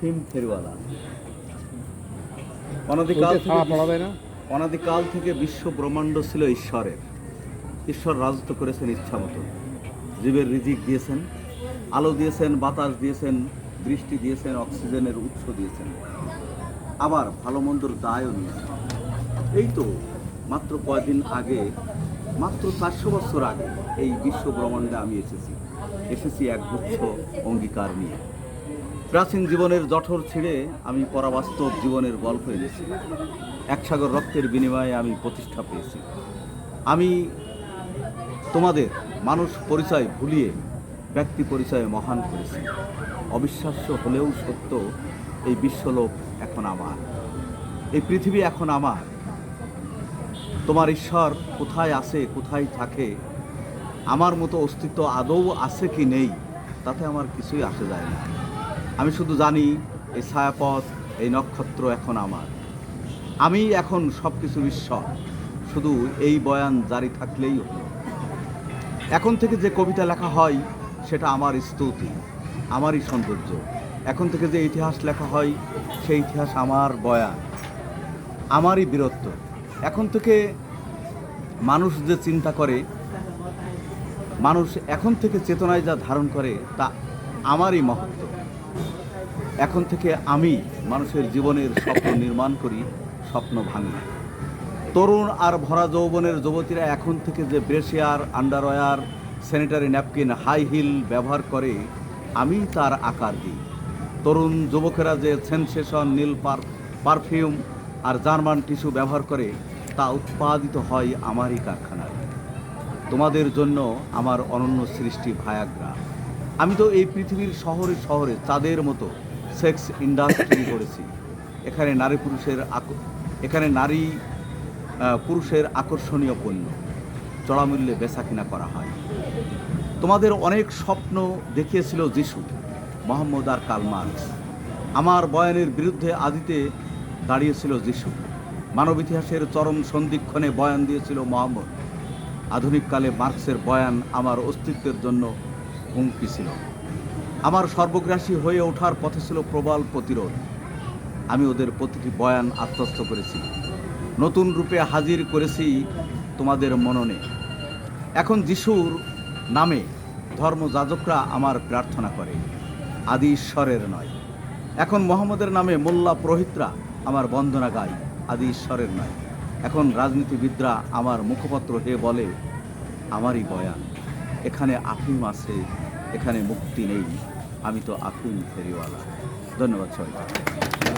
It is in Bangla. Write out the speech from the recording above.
আফিম ফেরিওয়ালা। অনাদিকাল থেকে অনাদিকাল থেকে বিশ্ব ব্রহ্মাণ্ড ছিল ঈশ্বরের। ঈশ্বর রাজত্ব করেছেন ইচ্ছা মতো। জীবের রিজিক দিয়েছেন আলো দিয়েছেন বাতাস দিয়েছেন বৃষ্টি দিয়েছেন অক্সিজেনের উৎস দিয়েছেন। আবার ভালো মন্দর দায়ও নিয়েছেন এই তো মাত্র কয়দিন আগে মাত্র চারশো বছর আগে এই বিশ্ব ব্রহ্মাণ্ডে আমি এসেছি। এসেছি এক গুচ্ছ অঙ্গীকার নিয়ে। প্রাচীন জীবনের জঠর ছিঁড়ে আমি পরাবাস্তব জীবনের গল্প এনেছি। এক সাগর রক্তের বিনিময়ে আমি প্রতিষ্ঠা পেয়েছি। আমি তোমাদের মানুষ পরিচয় ভুলিয়ে ব্যক্তি পরিচয়ে মহান করেছি। অবিশ্বাস্য হলেও সত্য, এই বিশ্বলোক এখন আমার। এই পৃথিবী এখন আমার। তোমার ঈশ্বর কোথায় আছে, কোথায় থাকে, আমার মতো অস্তিত্ব আদৌ আছে কি নেই, তাতে আমার কিছুই আসে যায় না। আমি শুধু জানি এই ছায়াপথ, এই নক্ষত্র এখন আমার। আমি এখন সব কিছুর ঈশ্বর। শুধু এই বয়ান জারি থাকলেই হলো। এখন থেকে যে কবিতা লেখা হয়, সেটা আমার স্তুতি, আমারই সৌন্দর্য। এখন থেকে যে ইতিহাস লেখা হয়, সেই ইতিহাস আমার বয়ান, আমারই বীরত্ব। এখন থেকে মানুষ যে চিন্তা করে, মানুষ এখন থেকে চেতনায় যা ধারণ করে, তা আমারই মহত্ব। এখন থেকে আমি মানুষের জীবনের স্বপ্ন নির্মাণ করি, স্বপ্ন ভাঙি। তরুণ আর ভরা যৌবনের যুবতীরা এখন থেকে যে brassiere, underwear, sanitary napkin, high heel ব্যবহার করে, আমি তার আকার দিই। তরুণ যুবকেরা যে সেনসেশন, নীল পার পারফিউম আর জার্মান টিস্যু ব্যবহার করে, তা উৎপাদিত হয় আমারই কারখানায়। তোমাদের জন্য আমার অনন্য সৃষ্টি ভায়াগ্রা। আমি তো এই পৃথিবীর শহরে শহরে চাঁদের মতো সেক্স ইন্ডাস্ট্রি করেছি। এখানে নারী পুরুষের এখানে নারী পুরুষের আকর্ষণীয় পণ্য, চড়ামূল্যে বেচা কিনা করা হয়। তোমাদের অনেক স্বপ্ন দেখিয়েছিল যিশু, মোহাম্মদ আর কালমার্কস আমার বয়ানের বিরুদ্ধে আদিতে দাঁড়িয়েছিল যিশু। মানব ইতিহাসের চরম সন্ধিক্ষণে বয়ান দিয়েছিল মোহাম্মদ। আধুনিককালে মার্কসের বয়ান আমার অস্তিত্বের জন্য হুমকি ছিল। আমার সর্বগ্রাসী হয়ে ওঠার পথে ছিল প্রবল প্রতিরোধ। আমি ওদের প্রতিটি বয়ান আত্মস্থ করেছি। নতুন রূপে হাজির করেছি তোমাদের মননে। এখন যিশুর নামে ধর্মযাজকরা আমার প্রার্থনা করে। আদি ঈশ্বরের নয়। এখন মোহাম্মদের নামে মোল্লা পুরোহিতরা আমার বন্দনা গায়। আদি ঈশ্বরের নয়। এখন রাজনীতিবিদরা আমার মুখপত্র হয়ে বলে, আমারই বয়ান। এখানে আফিম আছে এখানে মুক্তি নেই। আমি তো আকুল ফেরিওয়ালা। ধন্যবাদ সবাই